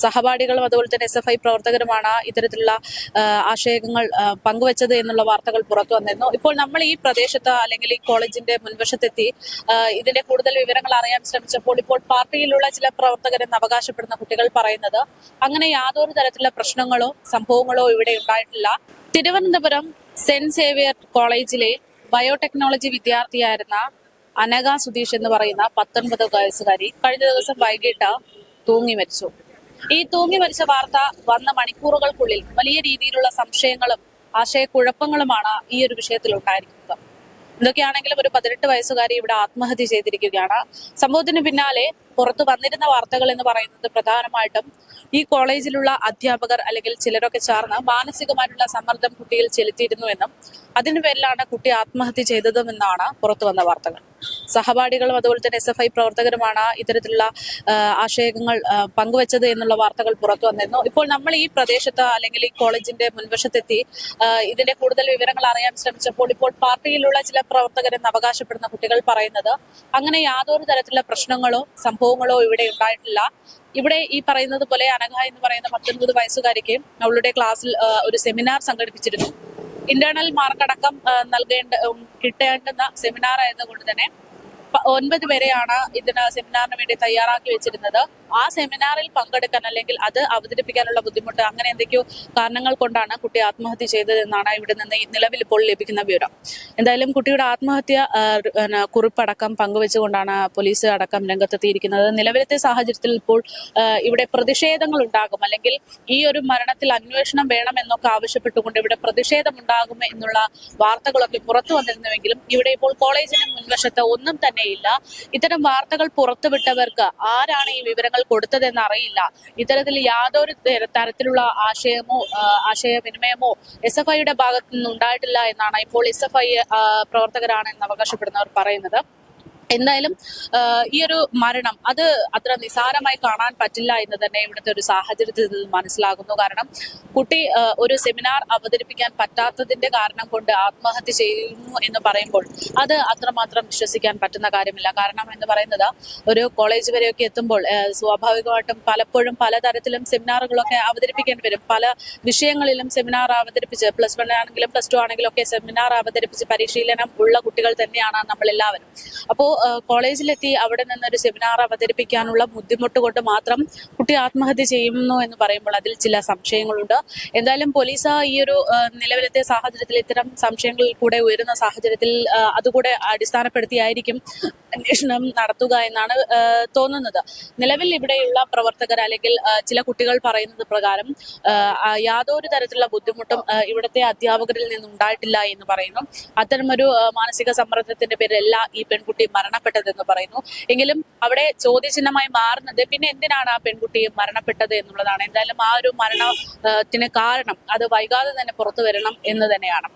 സഹപാഠികളും അതുപോലെ തന്നെ S F I പ്രവർത്തകരുമാണ് ഇത്തരത്തിലുള്ള ആശയങ്ങൾ പങ്കുവച്ചത് എന്നുള്ള വാർത്തകൾ പുറത്തു വന്നിരുന്നു. ഇപ്പോൾ നമ്മൾ ഈ പ്രദേശത്ത് അല്ലെങ്കിൽ ഈ കോളേജിന്റെ മുൻവശത്തെത്തി ഇതിന്റെ കൂടുതൽ വിവരങ്ങൾ അറിയാൻ ശ്രമിച്ചപ്പോൾ ഇപ്പോൾ പാർട്ടിയിലുള്ള ചില പ്രവർത്തകരെന്ന് അവകാശപ്പെടുന്ന കുട്ടികൾ പറയുന്നത് അങ്ങനെ യാതൊരു തരത്തിലുള്ള പ്രശ്നങ്ങളോ സംഭവങ്ങളോ ഇവിടെ ഉണ്ടായിട്ടില്ല. തിരുവനന്തപുരം സെന്റ് സേവിയർ കോളേജിലെ ബയോടെക്നോളജി വിദ്യാർത്ഥിയായിരുന്ന അനഘ സുധീഷ് എന്ന് പറയുന്ന പത്തൊൻപത് വയസ്സുകാരി കഴിഞ്ഞ ദിവസം വൈകിട്ട് തൂങ്ങി മരിച്ചു. ഈ തൂങ്ങി മരിച്ച വാർത്ത വന്ന മണിക്കൂറുകൾക്കുള്ളിൽ വലിയ രീതിയിലുള്ള സംശയങ്ങളും ആശയക്കുഴപ്പങ്ങളുമാണ് ഈ ഒരു വിഷയത്തിൽ ഉണ്ടായിരിക്കുന്നത്. എന്തൊക്കെയാണെങ്കിലും ഒരു പതിനെട്ട് വയസ്സുകാരി ഇവിടെ ആത്മഹത്യ ചെയ്തിരിക്കുകയാണ്. സംഭവത്തിന് പിന്നാലെ പുറത്തു വന്നിരുന്ന വാർത്തകൾ എന്ന് പറയുന്നത് പ്രധാനമായിട്ടും ഈ കോളേജിലുള്ള അധ്യാപകർ അല്ലെങ്കിൽ ചിലരൊക്കെ ചേർന്ന് മാനസികമായിട്ടുള്ള സമ്മർദ്ദം കുട്ടിയിൽ ചെലുത്തിയിരുന്നു എന്നും അതിന്റെ പേരിലാണ് കുട്ടി ആത്മഹത്യ ചെയ്തതുമെന്നാണ് പുറത്തു വന്ന വാർത്തകൾ. സഹപാഠികളും അതുപോലെ തന്നെ എസ് എഫ് ഐ പ്രവർത്തകരുമാണ് ഇത്തരത്തിലുള്ള ആശയങ്ങൾ പങ്കുവച്ചത് എന്നുള്ള വാർത്തകൾ പുറത്തു വന്നിരുന്നു. ഇപ്പോൾ നമ്മൾ ഈ പ്രദേശത്ത് അല്ലെങ്കിൽ ഈ കോളേജിന്റെ മുൻവശത്തെത്തി ഇതിന്റെ കൂടുതൽ വിവരങ്ങൾ അറിയാൻ ശ്രമിച്ചപ്പോൾ ഇപ്പോൾ പാർട്ടിയിലുള്ള ചില പ്രവർത്തകരെന്ന് അവകാശപ്പെടുന്ന കുട്ടികൾ പറയുന്നത് അങ്ങനെ യാതൊരു തരത്തിലുള്ള പ്രശ്നങ്ങളോ സംഭവങ്ങളോ ഇവിടെ ഉണ്ടായിട്ടില്ല. ഇവിടെ ഈ പറയുന്നത് പോലെ അനഘ എന്ന് പറയുന്ന പത്തൊൻപത് വയസ്സുകാരിക്ക് അവളുടെ ക്ലാസ്സിൽ ഒരു സെമിനാർ സംഘടിപ്പിച്ചിരുന്നു. ഇന്റേണൽ മാർക്കടക്കം നൽകേണ്ട കിട്ടേണ്ടുന്ന സെമിനാർ ആയതുകൊണ്ട് തന്നെ ഒൻപത് വരെയാണ് ഇതിന് സെമിനാറിന് വേണ്ടി തയ്യാറാക്കി വെച്ചിരുന്നത്. ആ സെമിനാറിൽ പങ്കെടുക്കാൻ അല്ലെങ്കിൽ അത് അവതരിപ്പിക്കാനുള്ള ബുദ്ധിമുട്ട് അങ്ങനെ എന്തൊക്കെയോ കാരണങ്ങൾ കൊണ്ടാണ് കുട്ടി ആത്മഹത്യ ചെയ്തതെന്നാണ് ഇവിടെ നിന്ന് നിലവിൽ ഇപ്പോൾ ലഭിക്കുന്ന വിവരം. എന്തായാലും കുട്ടിയുടെ ആത്മഹത്യ കുറിപ്പടക്കം പങ്കുവെച്ചുകൊണ്ടാണ് പോലീസ് അടക്കം രംഗത്തെത്തിയിരിക്കുന്നത്. നിലവിലത്തെ സാഹചര്യത്തിൽ ഇപ്പോൾ ഇവിടെ പ്രതിഷേധങ്ങൾ ഉണ്ടാകും. അല്ലെങ്കിൽ ഈ ഒരു മരണത്തിൽ അന്വേഷണം വേണമെന്നൊക്കെ ആവശ്യപ്പെട്ടുകൊണ്ട് ഇവിടെ പ്രതിഷേധം ഉണ്ടാകും എന്നുള്ള വാർത്തകളൊക്കെ പുറത്തു വന്നിരുന്നുവെങ്കിലും ഇവിടെ ഇപ്പോൾ കോളേജിന് മുൻവശത്ത് ഒന്നും തന്നെയില്ല ഇത്തരം വാർത്തകൾ പുറത്തുവിട്ടവർക്ക് ആരാണ് ഈ വിവരങ്ങൾ കൊടുത്തതെന്ന് അറിയില്ല. ഇത്തരത്തിൽ യാതൊരു തരത്തിലുള്ള ആശയമോ ആശയവിനിമയമോ എസ് എഫ് ഐയുടെ ഭാഗത്തു നിന്ന് ഉണ്ടായിട്ടില്ല എന്നാണ് ഇപ്പോൾ എസ് എഫ് ഐ പ്രവർത്തകരാണ് എന്ന് അവകാശപ്പെടുന്നവർ പറയുന്നത്. എന്തായാലും ഈ ഒരു മരണം അത് അത്ര നിസാരമായി കാണാൻ പറ്റില്ല എന്ന് തന്നെ ഇവിടുത്തെ ഒരു സാഹചര്യത്തിൽ നിന്ന് മനസ്സിലാകുന്നു. കാരണം കുട്ടി ഒരു സെമിനാർ അവതരിപ്പിക്കാൻ പറ്റാത്തതിന്റെ കാരണം കൊണ്ട് ആത്മഹത്യ ചെയ്യുന്നു എന്ന് പറയുമ്പോൾ അത് അത്രമാത്രം വിശ്വസിക്കാൻ പറ്റുന്ന കാര്യമില്ല. കാരണം എന്ന് പറയുന്നത് ഒരു കോളേജ് വരെയൊക്കെ എത്തുമ്പോൾ സ്വാഭാവികമായിട്ടും പലപ്പോഴും പലതരത്തിലും സെമിനാറുകളൊക്കെ അവതരിപ്പിക്കേണ്ടി വരും. പല വിഷയങ്ങളിലും സെമിനാർ അവതരിപ്പിച്ച് പ്ലസ് വൺ ആണെങ്കിലും പ്ലസ് ടു ആണെങ്കിലും ഒക്കെ സെമിനാർ അവതരിപ്പിച്ച് പരിശീലനം ഉള്ള കുട്ടികൾ തന്നെയാണ് നമ്മൾ എല്ലാവരും അപ്പോൾ കോളേജിലെത്തി അവിടെ നിന്നൊരു സെമിനാർ അവതരിപ്പിക്കാനുള്ള ബുദ്ധിമുട്ട് കൊണ്ട് മാത്രം കുട്ടി ആത്മഹത്യ ചെയ്യുന്നു എന്ന് പറയുമ്പോൾ അതിൽ ചില സംശയങ്ങളുണ്ട്. എന്തായാലും പോലീസ് ഈ ഒരു നിലവിലത്തെ സാഹചര്യത്തിൽ ഇത്തരം സംശയങ്ങളിൽ കൂടെ ഉയരുന്ന സാഹചര്യത്തിൽ അതുകൂടെ അടിസ്ഥാനപ്പെടുത്തിയായിരിക്കും അന്വേഷണം നടത്തുക എന്നാണ് തോന്നുന്നത്. നിലവിൽ ഇവിടെയുള്ള പ്രവർത്തകർ അല്ലെങ്കിൽ ചില കുട്ടികൾ പറയുന്നത് പ്രകാരം യാതൊരു തരത്തിലുള്ള ബുദ്ധിമുട്ടും ഇവിടുത്തെ അധ്യാപകരിൽ നിന്നുണ്ടായിട്ടില്ല എന്ന് പറയുന്നു. അത്തരമൊരു മാനസിക സമ്മർദ്ദത്തിന്റെ പേരിലല്ല ഈ പെൺകുട്ടി മരണപ്പെട്ടതെന്ന് പറയുന്നു. എങ്കിലും അവിടെ ചോദ്യചിഹ്നമായി മാറുന്നത് പിന്നെ എന്തിനാണ് ആ പെൺകുട്ടി മരണപ്പെട്ടത് എന്നുള്ളതാണ്. എന്തായാലും ആ ഒരു മരണത്തിന് കാരണം അത് വൈകാതെ തന്നെ പുറത്തു വരണം എന്ന് തന്നെയാണ്.